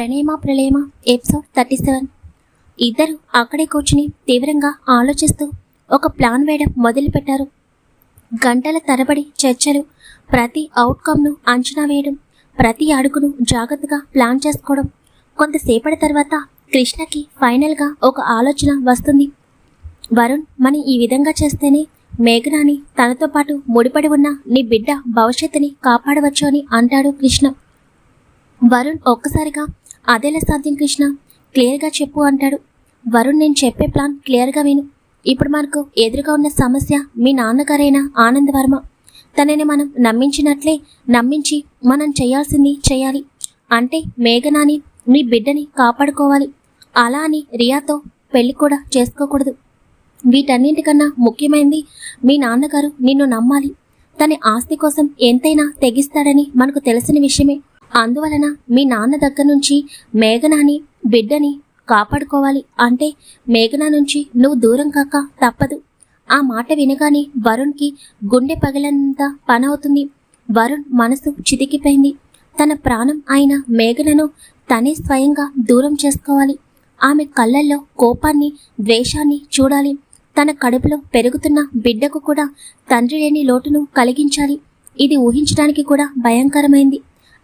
ప్రణేమ ప్రళేమ episode thirty seven. ఇద్దరు అక్కడే కూర్చుని తీవ్రంగా ఆలోచిస్తూ ఒక ప్లాన్ వేయడం మొదలుపెట్టారు. గంటల తరబడి చర్చలు ప్రతి అవుట్కమ్ను అంచనా వేయడం ప్రతి అడుగును జాగ్రత్తగా ప్లాన్ చేసుకోవడం. కొంతసేపటి తర్వాత కృష్ణకి ఫైనల్గా ఒక ఆలోచన వస్తుంది. వరుణ్ మనం ఈ విధంగా చేస్తేనే మేఘనాని తనతో పాటు ముడిపడి ఉన్న నీ బిడ్డ భవిష్యత్తుని కాపాడవచ్చు అని అంటాడు కృష్ణ. వరుణ్ ఒక్కసారిగా అదేలా సాధ్యం కృష్ణ? క్లియర్గా చెప్పు అంటాడు. వరుణ్ నేను చెప్పే ప్లాన్ క్లియర్గా విను. ఇప్పుడు మనకు ఎదురుగా ఉన్న సమస్య మీ నాన్నగారైన ఆనంద్ వర్మ. తనని మనం నమ్మించినట్లే నమ్మించి మనం చేయాల్సింది చేయాలి. అంటే మేఘనాని మీ బిడ్డని కాపాడుకోవాలి. అలా అని రియాతో పెళ్ళి కూడా చేసుకోకూడదు. వీటన్నింటికన్నా ముఖ్యమైనది మీ నాన్నగారు నిన్ను నమ్మాలి. తన ఆస్తి కోసం ఎంతైనా తెగిస్తాడని మనకు తెలిసిన విషయమే. అందువలన మీ నాన్న దగ్గర నుంచి మేఘనాని బిడ్డని కాపాడుకోవాలి అంటే మేఘన నుంచి నువ్వు దూరం కాక తప్పదు. ఆ మాట వినగానే వరుణ్కి గుండె పగిలంత పనవుతుంది. వరుణ్ మనసు చితికిపోయింది. తన ప్రాణం అయిన మేఘనను తనే స్వయంగా దూరం చేసుకోవాలి. ఆమె కళ్ళల్లో కోపాన్ని ద్వేషాన్ని చూడాలి. తన కడుపులో పెరుగుతున్న బిడ్డకు కూడా తండ్రి లేని లోటును కలిగించాలి. ఇది ఊహించడానికి కూడా భయంకరమైంది.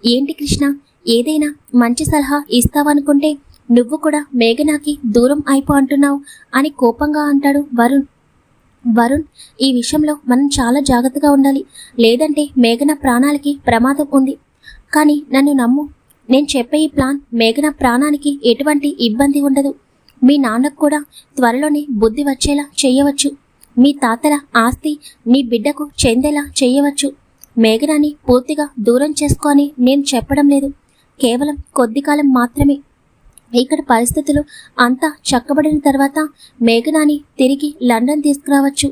ఏంటి కృష్ణ? ఏదైనా మంచి సలహా ఇస్తావనుకుంటే నువ్వు కూడా మేఘనాకి దూరం అయిపో అంటున్నావు అని కోపంగా అంటాడు వరుణ్. వరుణ్ ఈ విషయంలో మనం చాలా జాగ్రత్తగా ఉండాలి. లేదంటే మేఘన ప్రాణాలకి ప్రమాదం ఉంది. కానీ నన్ను నమ్ము. నేను చెప్పే ఈ ప్లాన్ మేఘన ప్రాణానికి ఎటువంటి ఇబ్బంది ఉండదు. మీ నాన్నకు కూడా త్వరలోనే బుద్ధి వచ్చేలా చేయవచ్చు. మీ తాతల ఆస్తి మీ బిడ్డకు చెందేలా చేయవచ్చు. మేఘనాని పూర్తిగా దూరం చేసుకొని నేను చెప్పడం లేదు. కేవలం కొద్ది కాలం మాత్రమే. ఇక్కడ పరిస్థితులు అంతా చక్కబడిన తర్వాత మేఘనాని తిరిగి లండన్ తీసుకురావచ్చు.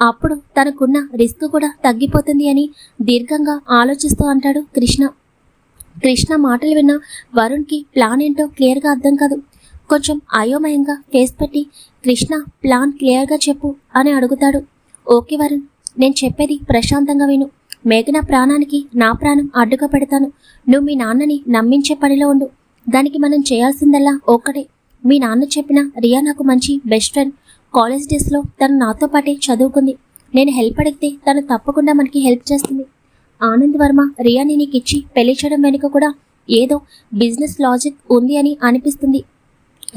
అప్పుడు తనకున్న రిస్క్ కూడా తగ్గిపోతుంది అని దీర్ఘంగా ఆలోచిస్తూ అంటాడు కృష్ణ. కృష్ణ మాటలు విన్న వరుణ్కి ప్లాన్ ఏంటో క్లియర్గా అర్థం కాదు. కొంచెం అయోమయంగా ఫేస్ పెట్టి కృష్ణ ప్లాన్ క్లియర్గా చెప్పు అని అడుగుతాడు. ఓకే వరుణ్ నేను చెప్పేది ప్రశాంతంగా విను. మేఘన ప్రాణానికి నా ప్రాణం అడ్డుగా పెడతాను. నువ్వు మీ నాన్నని నమ్మించే పనిలో ఉండు. దానికి మనం చేయాల్సిందల్లా ఒక్కటే. మీ నాన్న చెప్పిన రియా నాకు మంచి బెస్ట్ ఫ్రెండ్ కాలేజ్ డేస్లో తను నాతో పాటే చదువుకుంది. నేను హెల్ప్ అడిగితే తను తప్పకుండా మనకి హెల్ప్ చేస్తుంది. ఆనంద్ వర్మ రియాని నీకు ఇచ్చి పెళ్ళి చేయడం వెనుక కూడా ఏదో బిజినెస్ లాజిక్ ఉంది అని అనిపిస్తుంది.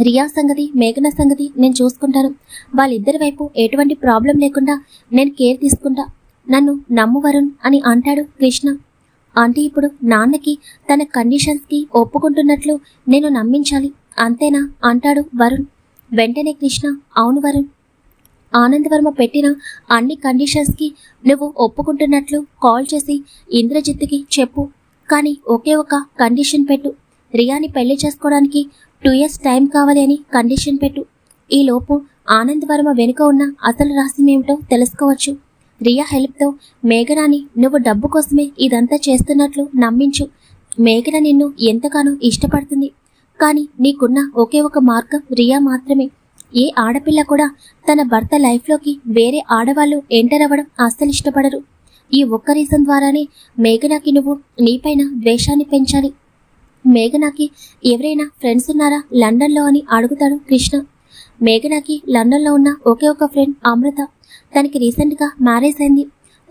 రియా సంగతి మేఘన సంగతి నేను చూసుకుంటాను. వాళ్ళిద్దరి వైపు ఎటువంటి ప్రాబ్లం లేకుండా నేను కేర్ తీసుకుంటా. నన్ను నమ్ము వరుణ్ అని అంటాడు కృష్ణ. అంటే ఇప్పుడు నాన్నకి తన కండిషన్స్కి ఒప్పుకుంటున్నట్లు నేను నమ్మించాలి అంతేనా? అంటాడు వరుణ్. వెంటనే కృష్ణ అవును వరుణ్. ఆనందవర్మ పెట్టిన అన్ని కండిషన్స్కి నువ్వు ఒప్పుకుంటున్నట్లు కాల్ చేసి ఇంద్రజిత్తుకి చెప్పు. కానీ ఒకే ఒక కండిషన్ పెట్టు. రియాని పెళ్ళి చేసుకోవడానికి టూ ఇయర్స్ టైం కావాలి అని కండిషన్ పెట్టు. ఈలోపు ఆనందవర్మ వెనుక ఉన్న అసలు రహస్యం ఏమిటో తెలుసుకోవచ్చు. రియా హెల్ప్తో మేఘనాని నువ్వు డబ్బు కోసమే ఇదంతా చేస్తున్నట్లు నమ్మించు. మేఘన నిన్ను ఎంతగానో ఇష్టపడుతుంది. కానీ నీకున్న ఒకే ఒక మార్గం రియా మాత్రమే. ఏ ఆడపిల్ల కూడా తన భర్త లైఫ్లోకి వేరే ఆడవాళ్ళు ఎంటర్ అవ్వడం అస్సలు ఇష్టపడరు. ఈ ఒక్క రీజన్ ద్వారానే మేఘనాకి నువ్వు నీపైన ద్వేషాన్ని పెంచాలి. మేఘనాకి ఎవరైనా ఫ్రెండ్స్ ఉన్నారా లండన్లో అని అడుగుతాడు కృష్ణ. మేఘనాకి లండన్లో ఉన్న ఒకే ఒక ఫ్రెండ్ అమృత. తనకి రీసెంట్గా మ్యారేజ్ అయింది.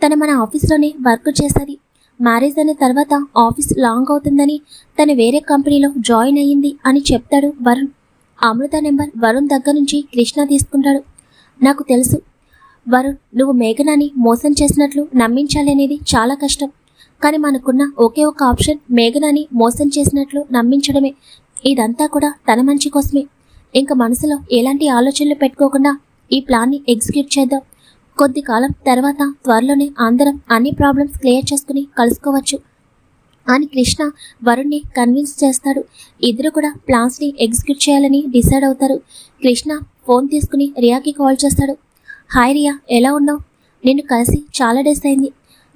తను మన ఆఫీస్లోనే వర్క్ చేస్తుంది. మ్యారేజ్ అయిన తర్వాత ఆఫీస్ లాంగ్ అవుతుందని తను వేరే కంపెనీలో జాయిన్ అయ్యింది అని చెప్తాడు వరుణ్. అమృత నెంబర్ వరుణ్ దగ్గర నుంచి కృష్ణ తీసుకుంటాడు. నాకు తెలుసు. వరుణ్ నువ్వు మేఘనాని మోసం చేసినట్లు నమ్మించాలి అనేది చాలా కష్టం. కానీ మనకున్న ఒకే ఒక ఆప్షన్ మేఘనాని మోసం చేసినట్లు నమ్మించడమే. ఇదంతా కూడా తన మంచి కోసమే. ఇంకా మనసులో ఎలాంటి ఆలోచనలు పెట్టుకోకుండా ఈ ప్లాన్ని ఎగ్జిక్యూట్ చేద్దాం. కొద్ది కాలం తర్వాత త్వరలోనే అందరం అన్ని ప్రాబ్లమ్స్ క్లియర్ చేసుకుని కలుసుకోవచ్చు అని కృష్ణ వరుణ్ని కన్విన్స్ చేస్తాడు. ఇద్దరు కూడా ప్లాన్స్ని ఎగ్జిక్యూట్ చేయాలని డిసైడ్ అవుతారు. కృష్ణ ఫోన్ తీసుకుని రియాకి కాల్ చేస్తాడు. హాయ్ రియా ఎలా ఉన్నావు? నిన్ను కలిసి చాలా డేస్ అయింది.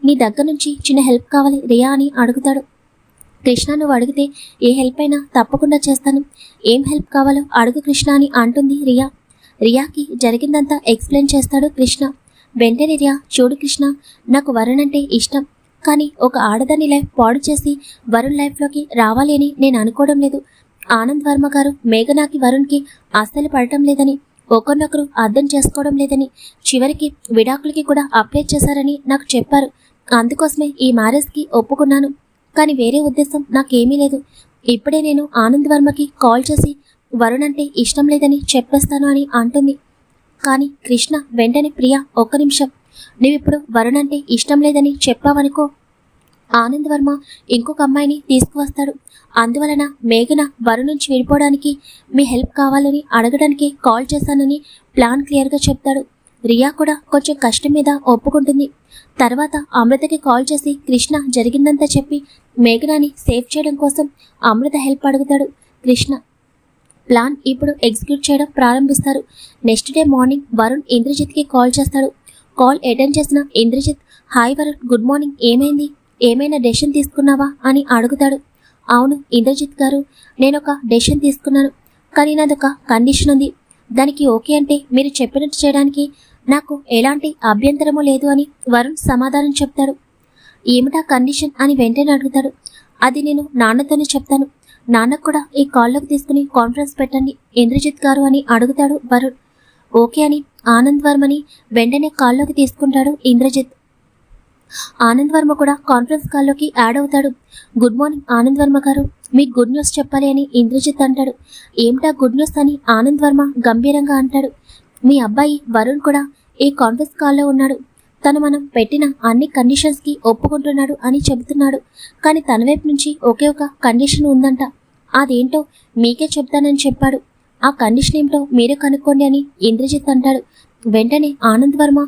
నీ దగ్గర నుంచి చిన్న హెల్ప్ కావాలి రియా అని అడుగుతాడు. కృష్ణ నువ్వు అడిగితే ఏ హెల్ప్ అయినా తప్పకుండా చేస్తాను. ఏం హెల్ప్ కావాలో అడుగు కృష్ణ అని అంటుంది రియా. రియాకి జరిగిందంతా ఎక్స్ప్లెయిన్ చేస్తాడు కృష్ణ. వెంటనే రియా చూడు కృష్ణ నాకు వరుణ్ అంటే ఇష్టం. కానీ ఒక ఆడదాని లైఫ్ పాడు చేసి వరుణ్ లైఫ్లోకి రావాలి అని నేను అనుకోవడం లేదు. ఆనంద్ వర్మ గారు మేఘనాకి వరుణ్కి అస్సలు పడటం లేదని ఒకరినొకరు అర్థం చేసుకోవడం లేదని చివరికి విడాకులకి కూడా అప్లై చేశారని నాకు చెప్పారు. అందుకోసమే ఈ మ్యారేజ్కి ఒప్పుకున్నాను. కానీ వేరే ఉద్దేశం నాకేమీ లేదు. ఇప్పుడే నేను ఆనంద్ వర్మకి కాల్ చేసి వరుణ్ అంటే ఇష్టం లేదని చెప్పేస్తాను అని అంటుంది. కానీ కృష్ణ వెంటనే ప్రియా ఒక్క నిమిషం. నువ్విప్పుడు వరుణ్ అంటే ఇష్టం లేదని చెప్పావనుకో. ఆనంద్ వర్మ ఇంకొక అమ్మాయిని తీసుకువస్తాడు. అందువలన మేఘన వరుణ్ నుంచి విడిపోవడానికి మీ హెల్ప్ కావాలని అడగడానికి కాల్ చేశానని ప్లాన్ క్లియర్గా చెప్తాడు. రియా కూడా కొంచెం కష్టం మీద ఒప్పుకుంటుంది. తర్వాత అమృతకి కాల్ చేసి కృష్ణ జరిగిందంతా చెప్పి మేఘనాని సేవ్ చేయడం కోసం అమృత హెల్ప్ అడుగుతాడు. కృష్ణ ప్లాన్ ఇప్పుడు ఎగ్జిక్యూట్ చేయడం ప్రారంభిస్తారు. నెక్స్ట్ డే మార్నింగ్ వరుణ్ ఇంద్రజిత్కి కాల్ చేస్తాడు. కాల్ అటెండ్ చేసిన Indrajit hi Varun good morning ఏమైంది? ఏమైనా డెసిషన్ తీసుకున్నావా? అని అడుగుతాడు. అవును ఇంద్రజిత్ గారు నేను ఒక డెసిషన్ తీసుకున్నాను. కానీ నాదొక కండిషన్ ఉంది. దానికి ఓకే అంటే మీరు చెప్పినట్టు చేయడానికి నాకు ఎలాంటి అభ్యంతరము లేదు అని వరుణ్ సమాధానం చెప్తాడు. ఏమిటా కండిషన్ అని వెంటనే అడుగుతాడు. అది నేను నాన్నతోనే చెప్తాను. నాన్నకు కూడా ఈ కాల్లోకి తీసుకుని కాన్ఫరెన్స్ పెట్టండి ఇంద్రజిత్ గారు అని అడుగుతాడు వరుణ్. ఓకే అని ఆనంద్ వర్మని వెంటనే కాల్లోకి తీసుకుంటాడు ఇంద్రజిత్. ఆనంద్ వర్మ కూడా కాన్ఫరెన్స్ కాల్లోకి యాడ్ అవుతాడు. గుడ్ మార్నింగ్ ఆనంద్ వర్మ గారు. మీకు గుడ్ న్యూస్ చెప్పాలి అని ఇంద్రజిత్ అంటాడు. ఏమిటా గుడ్ న్యూస్ అని ఆనంద్ వర్మ గంభీరంగా అంటాడు. మీ అబ్బాయి వరుణ్ కూడా ఈ కాన్ఫరెన్స్ కాల్లో ఉన్నాడు. తను మనం పెట్టిన అన్ని కండిషన్స్కి ఒప్పుకుంటున్నాడు అని చెబుతున్నాడు. కానీ తన వైపు నుంచి ఒకే ఒక కండిషన్ ఉందంట. అదేంటో మీకే చెప్తానని చెప్పాడు. ఆ కండిషన్ ఏమిటో మీరే కనుక్కోండి అని ఇంద్రజిత్ అంటాడు. వెంటనే ఆనంద్ వర్మ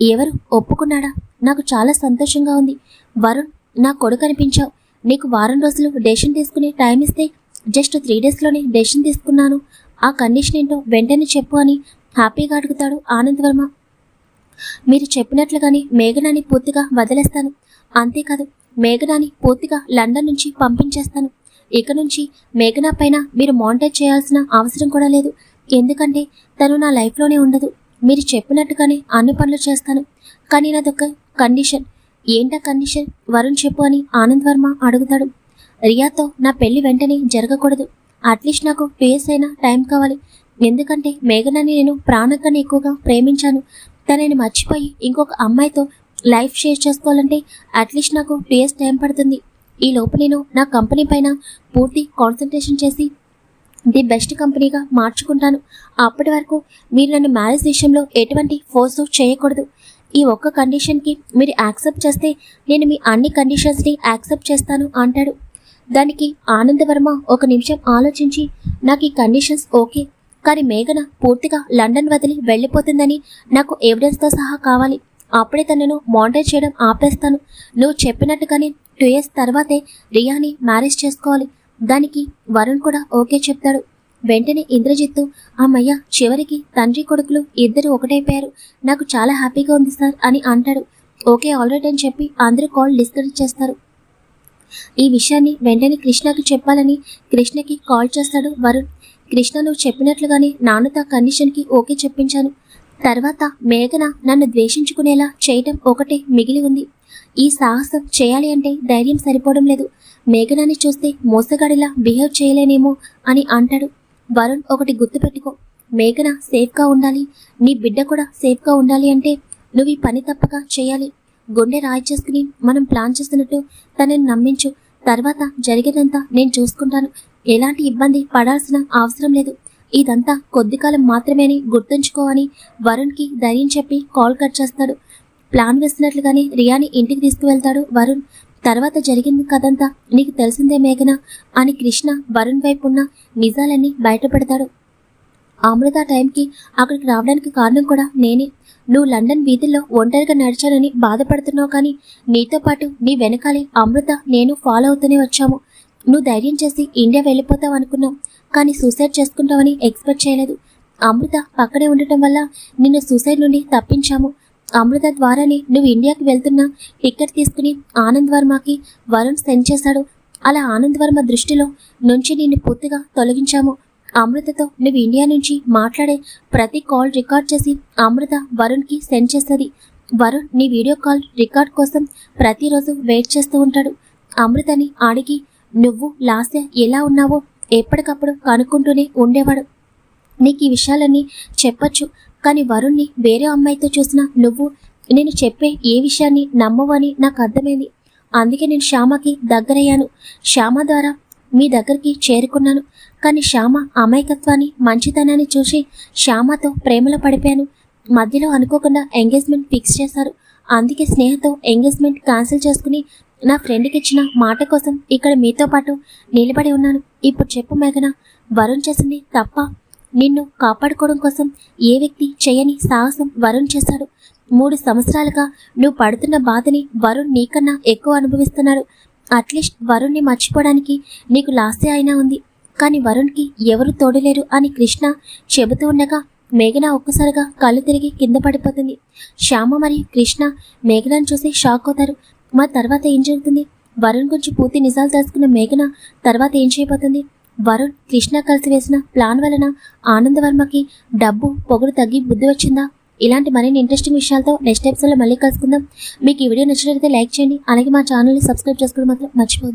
ఎవరు? ఒప్పుకున్నాడా? నాకు చాలా సంతోషంగా ఉంది. వరుణ్ నా కొడుకు అనిపించావు. నీకు వారం రోజులు డెసిషన్ తీసుకునే టైం ఇస్తే జస్ట్ త్రీ డేస్లోనే డెసిషన్ తీసుకున్నాను. ఆ కండిషన్ ఏంటో వెంటనే చెప్పు అని హ్యాపీగా అడుగుతాడు ఆనంద్ వర్మ. మీరు చెప్పినట్లుగానే మేఘనాని పూర్తిగా వదిలేస్తాను. అంతేకాదు మేఘనాని పూర్తిగా లండన్ నుంచి పంపించేస్తాను. ఇక నుంచి మేఘనా పైన మీరు మానిటర్ చేయాల్సిన అవసరం కూడా లేదు. ఎందుకంటే తను నా లైఫ్లోనే ఉండదు. మీరు చెప్పినట్టుగానే అన్ని పనులు చేస్తాను. కానీ నాదొక కండిషన్. ఏంటా కండిషన్? వరుణ్ చెప్పు అని ఆనంద్ వర్మ అడుగుతాడు. రియాతో నా పెళ్ళి వెంటనే జరగకూడదు. అట్లీస్ట్ నాకు టూ ఇయర్స్ అయినా టైం కావాలి. ఎందుకంటే మేఘనాని నేను ప్రాణకన్నా ఎక్కువగా ప్రేమించాను. తనని మర్చిపోయి ఇంకొక అమ్మాయితో లైఫ్ షేర్ చేసుకోవాలంటే అట్లీస్ట్ నాకు టూ ఇయర్స్ టైం పడుతుంది. ఈ లోపు నేను నా కంపెనీ పైన పూర్తి కాన్సన్ట్రేషన్ చేసి ది బెస్ట్ కంపెనీగా మార్చుకుంటాను. అప్పటి వరకు మీరు నన్ను మ్యారేజ్ విషయంలో ఎటువంటి ఫోర్స్ చేయకూడదు. ఈ ఒక్క కండిషన్కి మీరు యాక్సెప్ట్ చేస్తే నేను మీ అన్ని కండిషన్స్ని యాక్సెప్ట్ చేస్తాను అంటాడు. దానికి ఆనందవర్మ ఒక నిమిషం ఆలోచించి నాకు ఈ కండిషన్స్ ఓకే. కానీ మేఘన పూర్తిగా లండన్ వదిలి వెళ్ళిపోతుందని నాకు ఎవిడెన్స్తో సహా కావాలి. అప్పుడే తనను మానిటర్ చేయడం ఆపేస్తాను. నువ్వు చెప్పినట్టుగానే టూ ఇయర్స్ తర్వాతే రియాని మ్యారేజ్ చేసుకోవాలి. దానికి వరుణ్ కూడా ఓకే చెప్తాడు. వెంటనే ఇంద్రజిత్తు అమ్మయ్య చివరికి తండ్రి కొడుకులు ఇద్దరు ఒకటైపోయారు. నాకు చాలా హ్యాపీగా ఉంది సార్ అని అంటాడు. ఓకే ఆల్రెడీ అని చెప్పి అందరూ కాల్ డిస్కనెక్ట్ చేస్తారు. ఈ విషయాన్ని వెంటనే కృష్ణకి చెప్పాలని కృష్ణకి కాల్ చేస్తాడు వరుణ్. కృష్ణ నువ్వు చెప్పినట్లుగానే నాన్నతో కండిషన్కి ఓకే చెప్పించాను. తర్వాత మేఘన నన్ను ద్వేషించుకునేలా చేయటం ఒకటే మిగిలి ఉంది. ఈ సాహసం చేయాలి అంటే ధైర్యం సరిపోవడం లేదు. మేఘనాన్ని చూస్తే మోసగాడిలా బిహేవ్ చేయలేనేమో అని అంటాడు. వరుణ్ ఒకటి గుర్తుపెట్టుకో మేఘన సేఫ్గా ఉండాలి. నీ బిడ్డ కూడా సేఫ్గా ఉండాలి అంటే నువ్వు ఈ పని తప్పక చేయాలి. గుండె రాయి చేసుకుని మనం ప్లాన్ చేస్తున్నట్టు తనని నమ్మించు. తర్వాత జరిగేదంతా నేను చూసుకుంటాను. ఎలాంటి ఇబ్బంది పడాల్సిన అవసరం లేదు. ఇదంతా కొద్ది కాలం మాత్రమేని గుర్తుంచుకోవని వరుణ్కి ధైర్యం చెప్పి కాల్ కట్ చేస్తాడు. ప్లాన్ వేస్తున్నట్లుగానే రియాని ఇంటికి తీసుకువెళ్తాడు వరుణ్. తర్వాత జరిగింది కదంతా నీకు తెలిసిందే మేఘన అని కృష్ణ వరుణ్ వైపు ఉన్న నిజాలన్నీ బయటపెడతాడు. అమృత టైంకి అక్కడికి రావడానికి కారణం కూడా నేనే. నువ్వు లండన్ వీధుల్లో ఒంటరిగా నడిచానని బాధపడుతున్నావు కానీ నీతో పాటు నీ వెనకాలే అమృత నేను ఫాలో అవుతూనే వచ్చాము. నువ్వు ధైర్యం చేసి ఇండియా వెళ్ళిపోతావు అనుకున్నావు కానీ సూసైడ్ చేసుకుంటావని ఎక్స్పెక్ట్ చేయలేదు. అమృత పక్కనే ఉండటం వల్ల నిన్ను సూసైడ్ నుండి తప్పించాము. అమృత ద్వారానే నువ్వు ఇండియాకి వెళ్తున్నా టికెట్ తీసుకుని ఆనంద్ వర్మకి వరుణ్ సెండ్ చేశాడు. అలా ఆనంద్ వర్మ దృష్టిలో నుంచి నిన్ను పూర్తిగా తొలగించాము. అమృతతో నువ్వు ఇండియా నుంచి మాట్లాడే ప్రతి కాల్ రికార్డ్ చేసి అమృత వరుణ్కి సెండ్ చేస్తుంది. వరుణ్ నీ వీడియో కాల్ రికార్డ్ కోసం ప్రతిరోజు వెయిట్ చేస్తూ ఉంటాడు. అమృతని అడిగి నువ్వు లాస్య ఎలా ఉన్నావో ఎప్పటికప్పుడు కనుక్కుంటూనే ఉండేవాడు. నీకు ఈ విషయాలన్నీ చెప్పచ్చు కానీ వరుణ్ణి వేరే అమ్మాయితో చూసిన నువ్వు నేను చెప్పే ఏ విషయాన్ని నమ్మవని నాకు అర్థమైంది. అందుకే నేను శ్యామకి దగ్గరయ్యాను. శ్యామ ద్వారా మీ దగ్గరికి చేరుకున్నాను. కానీ శ్యామ అమాయకత్వాన్ని మంచితనాన్ని చూసి శ్యామతో ప్రేమలో పడిపోయాను. మధ్యలో అనుకోకుండా ఎంగేజ్మెంట్ ఫిక్స్ చేశారు. అందుకే స్నేహతో ఎంగేజ్మెంట్ క్యాన్సిల్ చేసుకుని నా ఫ్రెండ్కి ఇచ్చిన మాట కోసం ఇక్కడ మీతో పాటు నిలబడి ఉన్నాను. ఇప్పుడు చెప్పు మేఘన వరుణ్ చేసింది తప్ప నిన్ను కాపాడుకోవడం కోసం ఏ వ్యక్తి చేయని సాహసం వరుణ్ చేశాడు? మూడు సంవత్సరాలుగా నువ్వు పడుతున్న బాధని వరుణ్ నీకన్నా ఎక్కువ అనుభవిస్తున్నాడు. అట్లీస్ట్ వరుణ్ణి మర్చిపోవడానికి నీకు లాస్య అయినా ఉంది. కానీ వరుణ్కి ఎవరు తోడలేరు అని కృష్ణ చెబుతూ ఉండగా మేఘన ఒక్కసారిగా కళ్ళు తిరిగి కింద పడిపోతుంది. శ్యామ మరియు కృష్ణ మేఘనను చూసి షాక్ అవుతారు. మా తర్వాత ఏం జరుగుతుంది? వరుణ్ గురించి పూర్తి నిజాలు తెలుసుకున్న మేఘన తర్వాత ఏం చేయబోతుంది? వరుణ్ కృష్ణ కలిసి వేసిన ప్లాన్ వలన ఆనందవర్మకి డబ్బు పొగరు తగ్గి బుద్ధి వచ్చిందా? ఇలాంటి మరిన్ని ఇంట్రెస్టింగ్ విషయాలతో నెక్స్ట్ ఎపిసోడ్లో మళ్ళీ కలుసుకుందాం. మీకు ఈ వీడియో నచ్చినట్లయితే లైక్ చేయండి. అలాగే మా ఛానల్ని సబ్స్క్రైబ్ చేసుకోవడం మాత్రం మర్చిపోద్దు